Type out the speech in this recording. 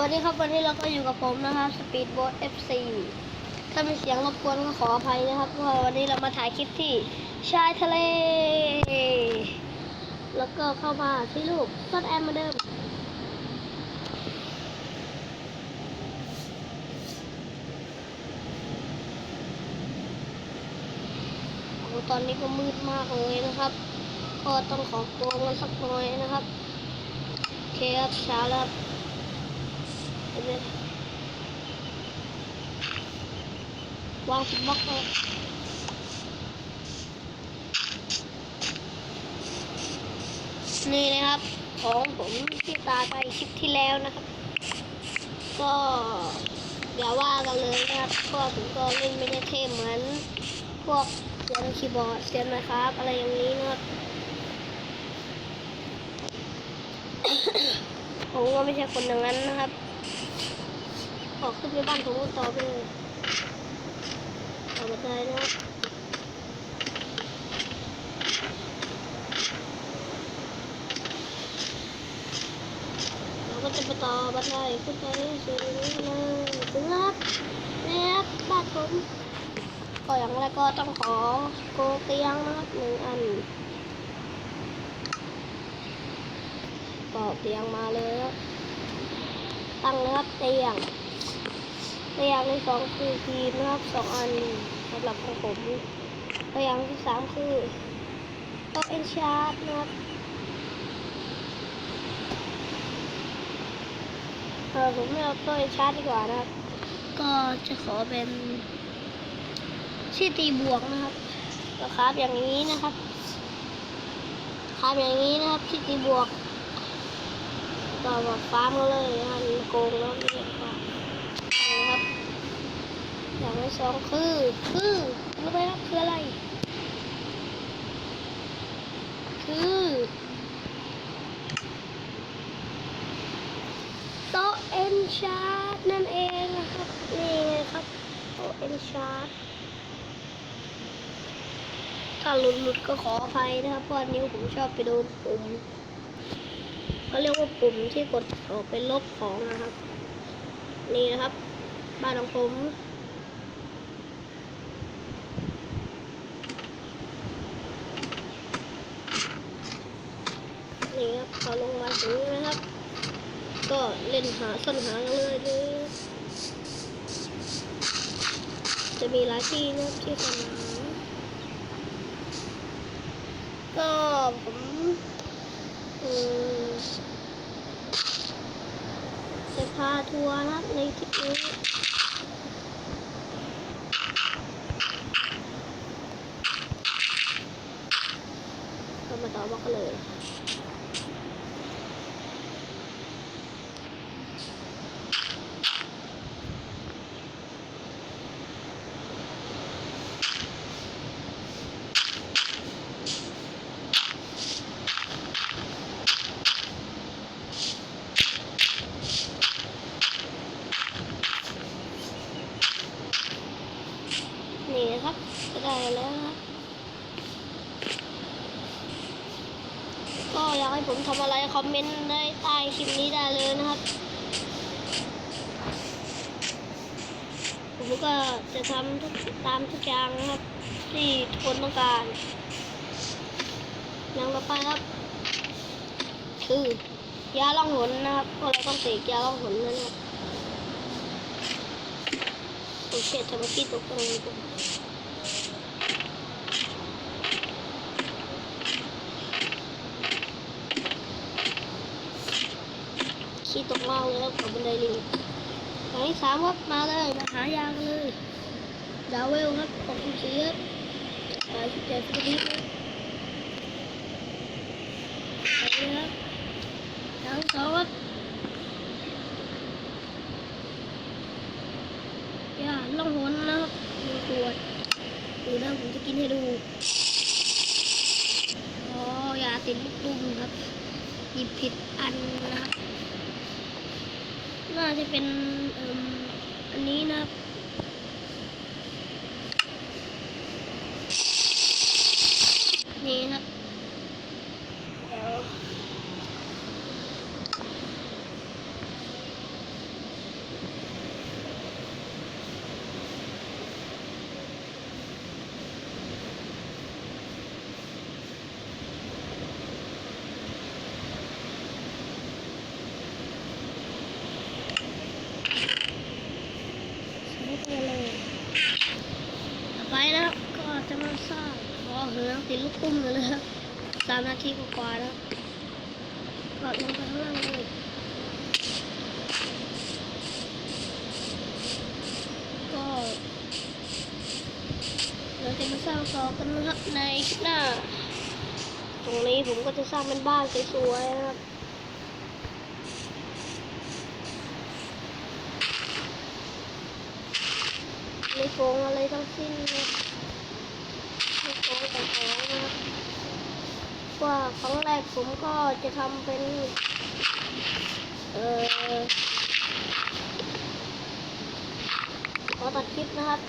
วัสดีครับวันนี้เราก็อยู่กับผมนะครับ Speedboat FC ถ้ามีเสียงรบกวนก็ขออภัยนะครับเพราะว่าวันนี้เรามาถ่ายคลิปที่ชายทะเล แล้วก็เข้ามาที่ลูกซ่อนแอมมาเดิมโอ้ตอนนี้ก็มืดมากเลยนะครับ ก็ต้องขอตัวกันสักหน่อยนะครับโอเคครับเช้าแล้ว ครับเห็นไหมวางสิบบล็อกเลยนี่นะครับ ของผมที่ตาไปคลิปที่แล้วนะครับ ก็อย่าว่ากันเลยนะครับเพราะว่าผมก็เล่นไม่ได้เท่เหมือน พวกเสียงคีย์บอร์ดเสียงนะครับ อะไรอย่างนี้นะครับผมก็ไม่ใช่คนอย่างนั้นนะครับ ออกขึ้นไปบ้านผมก็ต่อไปเลยต่อมาได้นะเราก็จะไปต่อบันไดขึ้นไปสูงเลยถึงแล้วครับนี่ครับบ้านผมก็อย่างแรกก็ต้องขอโกเตียงนะครับหนึ่งอันก็เตียงมาเลยครับตั้งนะครับเตียง เตียงที่สองคือทีมนะครับสองอันสำหรับของผมเตียงที่สามคือโต๊ะเอนชาร์ดนะครับเออผมไม่เอาโต๊ะเอนชาร์ดดีกว่านะครับ ก็จะขอเป็นที่ตีบวกนะครับก็ครับอย่างนี้นะครับครับอย่างนี้นะครับที่ตีบวกก็มาฟาร์มกันเลยนะโกงแล้วเนี่ก็นะครับ อย่างที่สองคือ คือรู้ไหมครับคืออะไร คือโต๊ะเอนชาร์ดนั่นเองนะครับ นี่ไงครับโต๊ะเอนชาร์ดถ้าหลุดหลุดก็ขออภัยนะครับเพราะว่านิ้วผมชอบไปโดนปุ่มเขาเรียกว่าปุ่มที่กดออกเป็นลบของนะครับ นี่นะครับ บ้านของผม นี่ครับพอลงมาถึงนะครับ ก็เล่นหาซ่อนหากันเลยเลยจะมีหลายที่นะครับที่ซ่อนหาก็ผมจะพาทัวร์นะครับในคลิปนี้ก็มาต่อบอกกันเลย นี่นะครับก็ได้แล้วนะครับก็อยาก ให้ผมทำอะไรคอมเมนต์ได้ใต้คลิปนี้ได้เลยนะครับ ผมก็จะทำทุกตามทุกอย่างนะครับ ที่ทุกคนต้องการอย่างต่อไปครับ คือยาล่องหนนะครับพวกเราต้องเสกยาล่องหนนะครับโอเคทำไมขี้ตกตรงนี้ ปุ๊บขี้ตกมากเลยครับกับบันไดลิงอย่างที่สามครับมาเลยมาหายากันเลยดาวเวลครับขอบคุณสีครับไปชุดใจฟุตบอลครับไปเลยครับอย่างสองครับอย่าล่องหนนะครับหนึ่งขวดดูนะผมจะกินให้ดูอ๋อยาติดลูกตุ้มครับหยิบผิดอันนะครับ น่าจะเป็นอันนี้นะครับ นี่ครับเดี๋ยว จะมาสร้างรอเหืองติดลูกตุ้มเลยนะครับสามนาทีกว่าๆแล้วกอดลงไปข้างล่างเลยก็เราจะมาสร้างต่อกันนะครับในคลิปหน้า ตรงนี้ผมก็จะสร้างเป็นบ้านสวยๆนะครับไม่โกงอะไรทั้งสิ้นนะไม่โกงแต่ของนะครับ ว่าครั้งแรกผมก็จะทำเป็น เอ่อขอตัดคลิปนะครับ